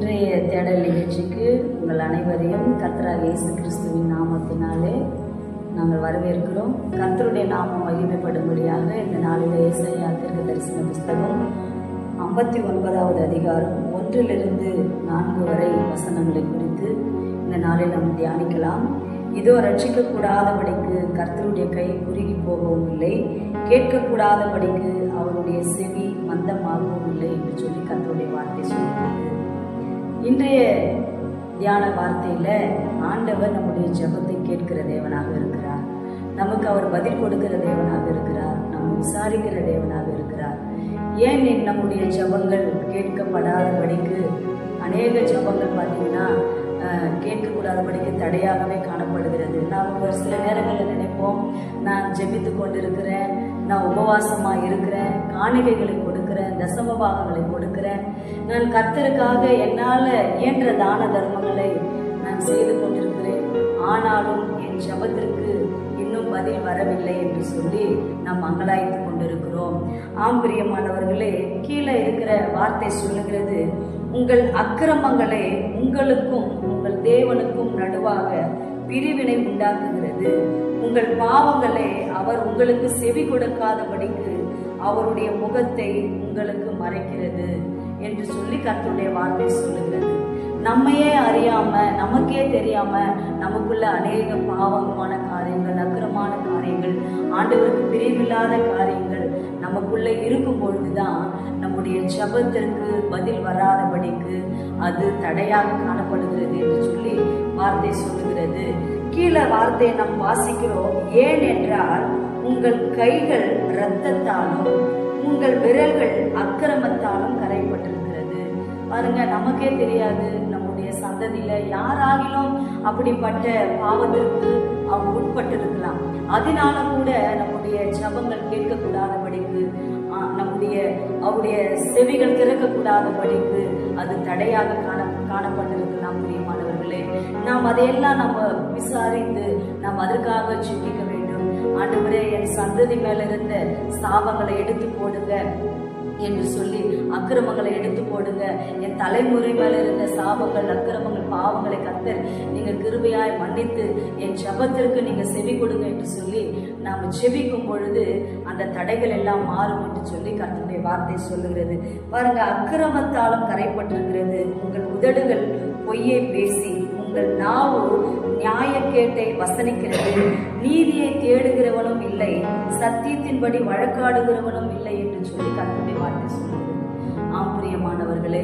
இன்றைய தேடல் நிகழ்ச்சிக்கு உங்கள் அனைவரையும் கர்த்தராக இயேசு கிறிஸ்துவின் நாமத்தினாலே நாங்கள் வரவேற்கிறோம். கர்த்தருடைய நாமம் மகிமைப்படும்படியாக இந்த நாளில் ஏசாயா தீர்க்க தரிசன புஸ்தகம் ஐம்பத்தி ஒன்பதாவது அதிகாரம் ஒன்றிலிருந்து நான்கு வரை வசனங்களை குறித்து இந்த நாளில் நாம் தியானிக்கலாம். இதோ ரட்சிக்கக்கூடாதபடிக்கு கர்த்தருடைய கை குறுகி போகவும் இல்லை. கேட்கக்கூடாதபடிக்கு அவருடைய செவி மந்தமாகவும் இல்லை என்று சொல்லி கர்த்தருடைய வார்த்தை சொல்கிறது இன்றைய தியான வார்த்தையில ஆண்டவர் நம்முடைய ஜெபத்தை கேட்கிற தேவனாக இருக்கிறார். நமக்கு அவர் பதில் கொடுக்கிற தேவனாக இருக்கிறார். நம்ம விசாரிக்கிற தேவனாக இருக்கிறார். ஏன் நம்முடைய ஜெபங்கள் கேட்கப்படாதபடிக்கு அநேக ஜெபங்கள் பார்த்தீங்கன்னா கேட்கக்கூடாதபடிக்கு தடையாகவே காணப்படுகிறது. நாம் ஒரு சில நேரங்களில் நினைப்போம் நான் ஜெபித்து கொண்டிருக்கிறேன் நான் உபவாசமாக இருக்கிறேன் காணிக்கைகளை கொடுக்கிறேன் தசம பாகங்களை கொடுக்கிறேன். நான் கர்த்தருக்காக என்னால் இயன்ற தான தர்மங்களை நான் செய்து கொண்டிருக்கிறேன். ஆனாலும் என் ஜபத்திற்கு இன்னும் பதில் வரவில்லை என்று சொல்லி நாம் அங்கலாய்த்து கொண்டிருக்கிறோம். ஆம் பிரியமானவர்களே கீழே இருக்கிற வார்த்தை சொல்லுகிறது உங்கள் அக்கிரமங்களை உங்களுக்கும் உங்கள் தேவனுக்கும் நடுவாக பிரிவினை உண்டாக்குகிறது. உங்கள் பாவங்களே அவர் உங்களுக்கு செவி கொடுக்காதபடிக்கு அவருடைய முகத்தை உங்களுக்கு மறைக்கிறது என்று சொல்லி கர்த்தருடைய வார்த்தை சொல்லுகிறது. நம்மையே அறியாம நமக்கே தெரியாம நமக்குள்ள அநேக பாவமான காரியங்கள் அக்கிரமான காரியங்கள் ஆண்டவருக்கு பிரிவில்லாத காரியங்கள் நமக்குள்ள இருக்கும் பொழுதுதான் நம்முடைய ஜபத்திற்கு பதில் வராதபடிக்கு அது தடையாக காணப்படுகிறது என்று சொல்லி வார்த்தை சொல்லுகிறது. கீழே வார்த்தையை நாம் வாசிக்கிறோம். ஏன் என்றால் உங்கள் கைகள் இரத்தத்தாலும் உங்கள் விரல்கள் அக்கிரமத்தாலும் கரைப்பட்டிருக்கிறது. பாருங்க நமக்கே தெரியாது நம்முடைய சந்ததியில யாராகிலும் அப்படிப்பட்ட பாவத்திற்கு அவங்க உட்பட்டு இருக்கலாம் அதனால கூட நம்முடைய ஜபங்கள் கேட்கக்கூடாதபடிக்கு ஆ, நம்முடைய அவருடைய செவிகள் திறக்கக்கூடாதபடிக்கு அது தடையாக காண காணப்பட்டிருக்கலாம் பிரியமானவர்களே. நாம் அதையெல்லாம் நம்ம விசாரித்து நாம் அதற்காக சிந்திக்க வேண்டும். ஆண்டு என் சந்ததி மேல இருந்த சாபங்களை எடுத்து போடுங்க. என்று சொல்லி அக்கிரமங்களை எடுத்து போடுங்க. என் தலைமுறை மேல இருந்த சாபங்கள் அக்கிரமங்கள் பாவங்களை கத்தர் நீங்க கிருபையாய் மன்னித்து என் ஜபத்திற்கு நீங்க செவி கொடுங்க என்று சொல்லி நாம் செபிக்கும் பொழுது அந்த தடைகள் எல்லாம் மாறும் என்று சொல்லி கத்தனுடைய வார்த்தை சொல்லுகிறது. பாருங்க அக்கிரமத்தாலும் கரைப்பட்டிருக்கிறது. உங்கள் உதடுகள் பொய்யை பேசி உங்கள் நாவ கேட்டை வசனிக்கிறது. நீதியை தேடுகிறவனும் இல்லை சத்தியத்தின்படி வழக்காடுகிறவனும் இல்லை என்று சொல்லி கத்தனுடைய வார்த்தை சொல்கிறது ஆம் பிரியமானவர்களே